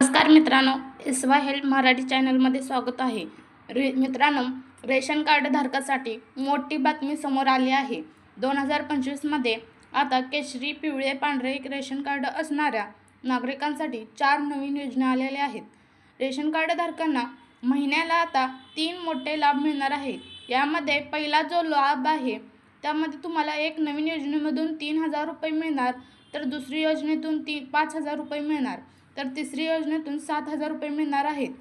नमस्कार मित्रांनो S Y help Marathi चॅनलमध्ये स्वागत आहे. रे मित्रांनो रेशन कार्ड धारकासाठी मोठी बातमी समोर आली आहे. दोन हजार पंचवीसमध्ये आता केशरी पिवळे पांढरे रेशन कार्ड असणाऱ्या नागरिकांसाठी चार नवीन योजना आलेल्या आहेत. रेशन कार्ड धारकांना महिन्याला आता तीन मोठे लाभ मिळणार आहे. यामध्ये पहिला जो लाभ आहे त्यामध्ये तुम्हाला एक नवीन योजनेमधून तीन हजार रुपये मिळणार तर दुसरी योजनेतून ती पाच हजार रुपये मिळणार. तर तिसरी योजनेतून सात हजार रुपये मिळणार आहेत.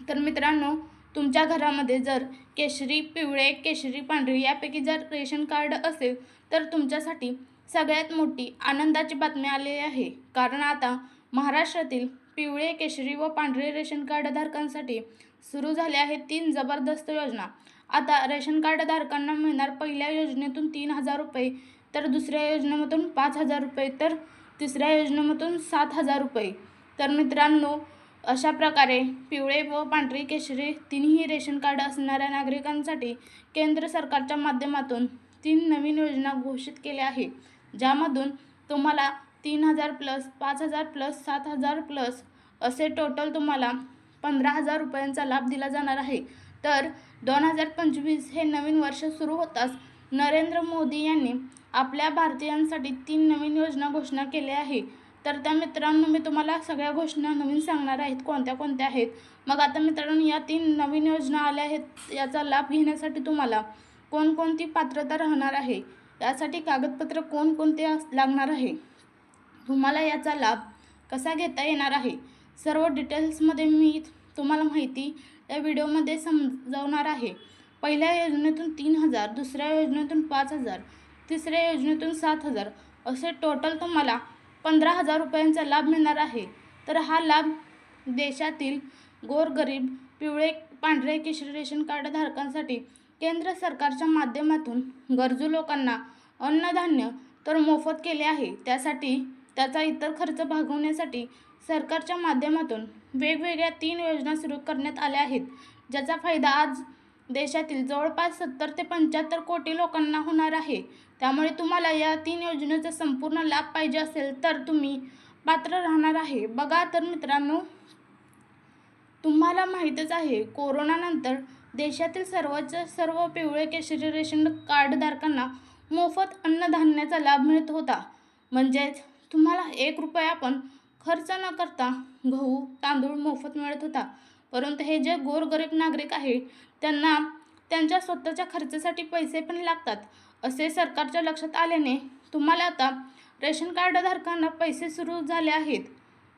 तर मित्रांनो तुमच्या घरामध्ये जर केशरी पिवळे केशरी पांढरी यापैकी जर रेशन कार्ड असेल तर तुमच्यासाठी सगळ्यात मोठी आनंदाची बातमी आलेली आहे. कारण आता महाराष्ट्रातील पिवळे केशरी व पांढरे रेशन कार्डधारकांसाठी सुरू झाल्या आहेत तीन जबरदस्त योजना. आता रेशन कार्डधारकांना मिळणार पहिल्या योजनेतून तीन हजार रुपये तर दुसऱ्या योजनेमधून पाच हजार रुपये तर तिसऱ्या योजनेमधून सात हजार रुपये. तर मित्रांनो अशा प्रकारे पिवळे व पांढरी केशरी तिन्ही रेशन कार्ड असणाऱ्या नागरिकांसाठी केंद्र सरकारच्या माध्यमातून तीन नवीन योजना घोषित केल्या आहे ज्यामधून तुम्हाला तीन हजार प्लस पाच हजार प्लस सात हजार प्लस असे टोटल तुम्हाला पंधरा हजार रुपयांचा लाभ दिला जाणार आहे. तर दोन हजार पंचवीस हे नवीन वर्ष सुरू होताच नरेंद्र मोदी यांनी आपल्या भारतीयांसाठी तीन नवीन योजना घोषणा केल्या आहे तर त्या मित्रांनो मी तुम्हाला सगळ्या घोषणा नवीन सांगणार आहेत. कोणत्या कोणत्या आहेत? मग आता मित्रांनो या तीन नवीन योजना आल्या आहेत याचा लाभ घेण्यासाठी तुम्हाला कोणकोणती पात्रता राहणार आहे? यासाठी कागदपत्र कोणकोणते लागणार आहे? तुम्हाला याचा लाभ कसा घेता येणार आहे? सर्व डिटेल्समध्ये मी तुम्हाला माहिती या व्हिडिओमध्ये समजावणार आहे. पहिल्या योजनेतून तीन हजार दुसऱ्या योजनेतून पाच हजार तिसऱ्या योजनेतून सात हजार. असे टोटल तुम्हाला पंधरा हजार रुपयांचा लाभ मिळणार आहे. तर हा लाभ देशातील गोरगरीब पिवळे पांढरे केशरी रेशन कार्ड धारकांसाठी केंद्र सरकारच्या माध्यमातून गरजू लोकांना अन्नधान्य तर मोफत केले आहे. त्यासाठी त्याचा इतर खर्च भागवण्यासाठी सरकारच्या माध्यमातून वेगवेगळ्या तीन योजना सुरू करण्यात आल्या आहेत. ज्याचा फायदा आज देशातील जवळपास सत्तर ते पंच्याहत्तर कोटी लोकांना होणार आहे. त्यामुळे तुम्हाला या तीन योजनेचा संपूर्ण लाभ पाहिजे असेल तर तुम्ही पात्र राहणार आहे. बघा तर मित्रांनो तुम्हाला माहीतच आहे कोरोनानंतर देशातील सर्वच सर्व पिवळे केशरी रेशन कार्डधारकांना मोफत अन्नधान्याचा लाभ मिळत होता. म्हणजेच तुम्हाला एक रुपया पण खर्च न करता गहू तांदूळ मोफत मिळत होता. परंतु हे जे गोरगरीब नागरिक आहे त्यांना त्यांच्या स्वतःच्या खर्चासाठी पैसे पण लागतात. असे सरकारच्या लक्षात आल्याने तुम्हाला आता रेशन कार्डधारकांना पैसे सुरू झाले आहेत.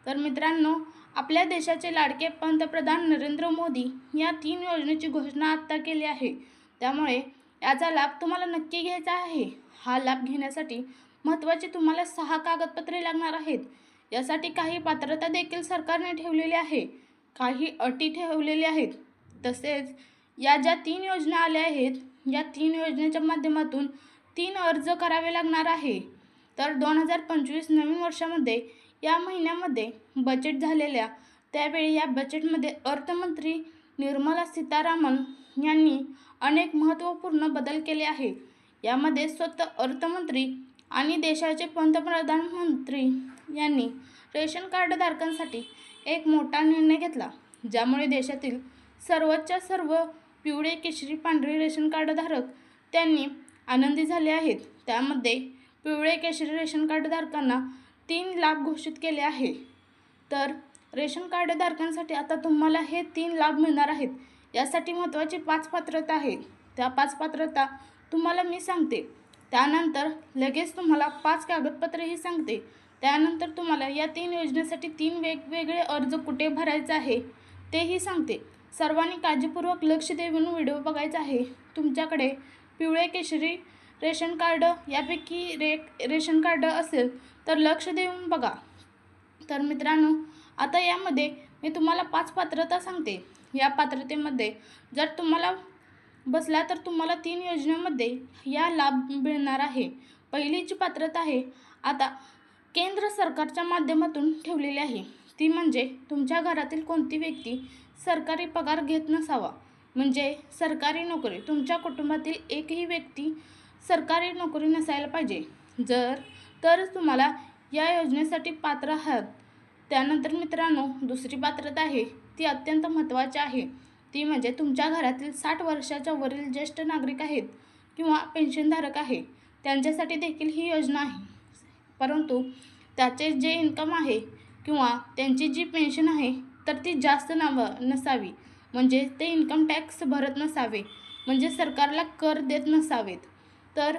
तर मित्रांनो आपल्या देशाचे लाडके पंतप्रधान नरेंद्र मोदी या तीन योजनेची घोषणा आत्ता केली आहे. त्यामुळे याचा लाभ तुम्हाला नक्की घ्यायचा आहे. हा लाभ घेण्यासाठी महत्त्वाची तुम्हाला सहा कागदपत्रे लागणार आहेत. यासाठी काही पात्रता देखील सरकारने ठेवलेली आहे. काही अटी ठेवलेल्या आहेत. तसेच या ज्या तीन योजना आल्या आहेत या तीन योजनेच्या माध्यमातून तीन अर्ज करावे लागणार आहे. तर दोन हजार पंचवीस नवीन वर्षामध्ये या महिन्यामध्ये बजेट झालेल्या त्यावेळी या बजेटमध्ये अर्थमंत्री निर्मला सीतारामन यांनी अनेक महत्त्वपूर्ण बदल केले आहे. यामध्ये स्वतः अर्थमंत्री आणि देशाचे पंतप्रधानमंत्री यांनी रेशन कार्डधारकांसाठी एक मोठा निर्णय घेतला ज्यामुळे देशातील सर्वच्या सर्व पिवळे केशरी पांढरे रेशन कार्डधारक त्यांनी आनंदी झाले आहेत. त्यामध्ये पिवळे केशरी रेशन कार्डधारकांना तीन लाभ घोषित केले आहे. तर रेशन कार्डधारकांसाठी आता तुम्हाला हे तीन लाभ मिळणार आहेत यासाठी महत्त्वाची पाच पात्रता आहे. त्या पाच पात्रता तुम्हाला मी सांगते. त्यानंतर लगेच तुम्हाला पाच कागदपत्रेही सांगते. त्यानंतर तुम्हाला या तीन योजनेसाठी तीन वेगवेगळे अर्ज कुठे भरायचे आहे तेही सांगते. सर्वांनी काळजीपूर्वक लक्ष देऊन व्हिडिओ बघायचा आहे. तुमच्याकडे पिवळे केशरी रेशन कार्ड यापैकी रे रेशन कार्ड असेल तर लक्ष देऊन बघा. तर मित्रांनो आता यामध्ये मी तुम्हाला पाच पात्रता सांगते. या पात्रतेमध्ये जर तुम्हाला बसला तर तुम्हाला तीन योजनेमध्ये या लाभ मिळणार आहे. पहिलीची पात्रता आहे आता केंद्र सरकारच्या माध्यमातून ठेवलेली आहे. ती म्हणजे तुमच्या घरातील कोणती व्यक्ती सरकारी पगार घेत नसावा. म्हणजे सरकारी नोकरी तुमच्या कुटुंबातील एकही व्यक्ती सरकारी नोकरी नसायला पाहिजे. जर तरच तुम्हाला या योजनेसाठी पात्र आहात. त्यानंतर मित्रांनो दुसरी पात्रता आहे. ती अत्यंत महत्त्वाची आहे. ती म्हणजे तुमच्या घरातील साठ वर्षाच्या वरील ज्येष्ठ नागरिक आहेत किंवा पेन्शनधारक आहे. त्यांच्यासाठी देखील ही योजना आहे. परंतु त्याचे जे इन्कम आहे किंवा त्यांची जी पेन्शन आहे तर ती जास्त नाव नसावी. म्हणजे ते इन्कम टॅक्स भरत नसावे. म्हणजे सरकारला कर देत नसावेत. तर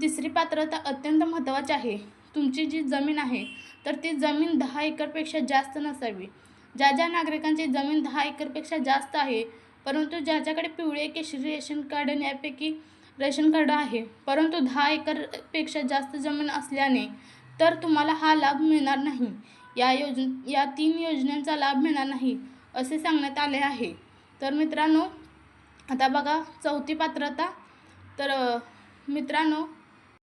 तिसरी पात्रता अत्यंत महत्त्वाची आहे. तुमची जी जमीन आहे तर ती जमीन दहा एकरपेक्षा जास्त नसावी. ज्या ज्या नागरिकांची जमीन दहा एकरपेक्षा जास्त आहे परंतु ज्याच्याकडे पिवळे केशरी रेशन कार्ड आणि यापैकी रेशन कार्ड आहे. परंतु दहा एकरपेक्षा जास्त जमीन असल्याने तर तुम्हाला हा लाभ मिळणार नाही. या योजन या तीन योजनांचा लाभ मिळणार नाही असे सांगण्यात आले आहे. तर मित्रांनो आता बघा चौथी पात्रता. तर मित्रांनो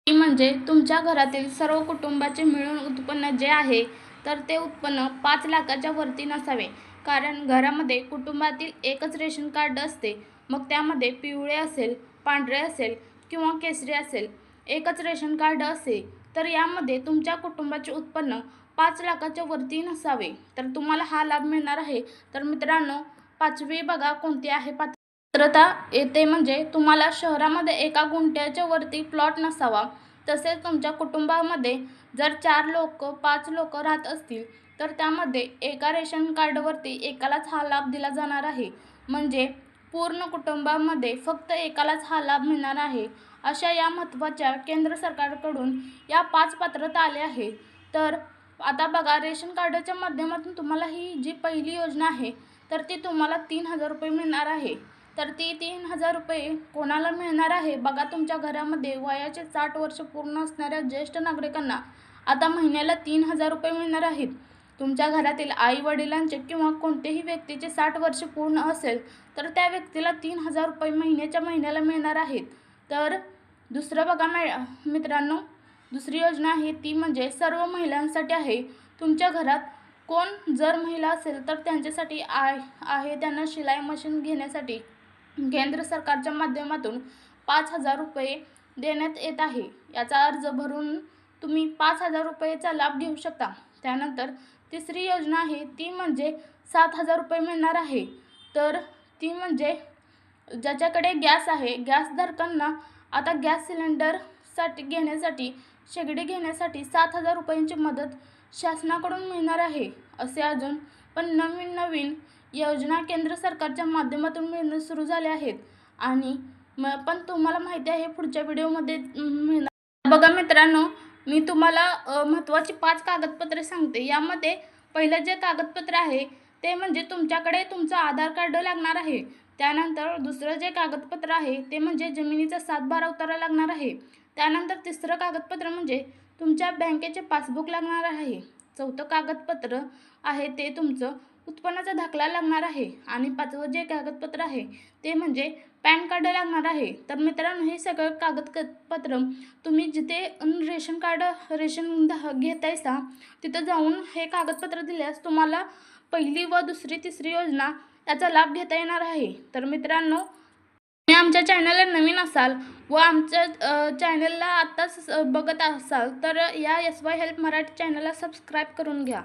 ती म्हणजे तुमच्या घरातील सर्व कुटुंबाचे मिळून उत्पन्न जे आहे तर ते उत्पन्न पाच लाखाच्या वरती नसावे. कारण घरामध्ये कुटुंबातील एकच रेशन कार्ड असते. मग त्यामध्ये पिवळे असेल पांढरे असेल किंवा केसरी असेल एकच रेशन कार्ड असेल तर यामध्ये तुमच्या कुटुंबाचे उत्पन्न पाच लाखाच्या वरती नसावे. तर तुम्हाला हा लाभ मिळणार आहे. तर मित्रांनो पाचवी बघा कोणती आहे पात्रता. येते म्हणजे तुम्हाला शहरामध्ये एका गुंठ्याच्या वरती प्लॉट नसावा. तसेच तुमच्या कुटुंबामध्ये जर चार लोक पाच लोक राहत असतील तर त्यामध्ये एका रेशन कार्डवरती एकालाच हा लाभ दिला जाणार आहे. म्हणजे पूर्ण कुटुंबामध्ये फक्त एकालाच हा लाभ मिळणार आहे. अशा या महत्त्वाच्या केंद्र सरकारकडून या पाच पात्रता आल्या आहे तर आता बघा रेशन कार्डाच्या माध्यमातून तुम्हाला ही जी पहिली योजना आहे तर ती तुम्हाला तीन हजार रुपये मिळणार आहे. तर ती तीन हजार रुपये कोणाला मिळणार आहे? बघा तुमच्या घरामध्ये वयाचे साठ वर्ष पूर्ण असणाऱ्या ज्येष्ठ नागरिकांना आता महिन्याला तीन हजार रुपये मिळणार आहेत. तुमच्या घरातील आई वडिलांचे किंवा कोणत्याही व्यक्तीचे साठ वर्ष पूर्ण असेल तर त्या व्यक्तीला तीन हजार रुपये महिन्याच्या महिन्याला मिळणार आहेत. तर दुसरं बघा मॅ मित्रांनो दुसरी योजना आहे ती म्हणजे सर्व महिलांसाठी आहे. तुमच्या घरात कोण जर महिला असेल तर त्यांच्यासाठी आय आहे त्यांना शिलाई मशीन घेण्यासाठी केंद्र सरकारच्या माध्यमातून पाच हजार रुपये देण्यात येत आहे. याचा अर्ज भरून तुम्ही पाच हजार रुपयेचा लाभ घेऊ शकता. त्यानंतर तिसरी योजना आहे ती म्हणजे सात हजार रुपये मिळणार आहे. तर ती म्हणजे ज्याच्याकडे गॅस आहे गॅसधारकांना आता गॅस सिलेंडरसाठी घेण्यासाठी शेगडी घेण्यासाठी सात हजार रुपयांची मदत शासनाकडून मिळणार आहे असे अजून पण नवीन नवीन योजना केंद्र सरकारच्या माध्यमातून मिळणं सुरू झाले आहेत. आणि म पण तुम्हाला माहिती आहे पुढच्या व्हिडिओमध्ये मिळणार. बघा मित्रांनो मी तुम्हाला महत्त्वाची पाच कागदपत्रे सांगते. यामध्ये पहिलं जे कागदपत्र आहे ते म्हणजे तुमच्याकडे तुमचं आधार कार्ड लागणार आहे. त्यानंतर दुसरं जे कागदपत्र आहे ते म्हणजे जमिनीचा सातबारा उतारा लागणार आहे. त्यानंतर तिसरं कागदपत्र म्हणजे तुमच्या बँकेचे पासबुक लागणार आहे. चौथं कागदपत्र आहे ते तुमचं उत्पन्नाचा दाखला लागणार आहे. आणि पाचवं जे कागदपत्र आहे ते म्हणजे पॅन कार्ड लागणार आहे. तर मित्रांनो हे सगळं कागदपत्र तुम्ही जिथे रेशन कार्ड रेशन ध- घेतायसा तिथं जाऊन हे कागदपत्र दिल्यास तुम्हाला पहिली व दुसरी तिसरी योजना याचा लाभ घेता येणार आहे. तर मित्रांनो तुम्ही आमच्या चॅनलला नवीन असाल व आमच्या चॅनलला आत्ताच बघत असाल तर या एस वाय हेल्प मराठी चॅनलला सबस्क्राईब करून घ्या.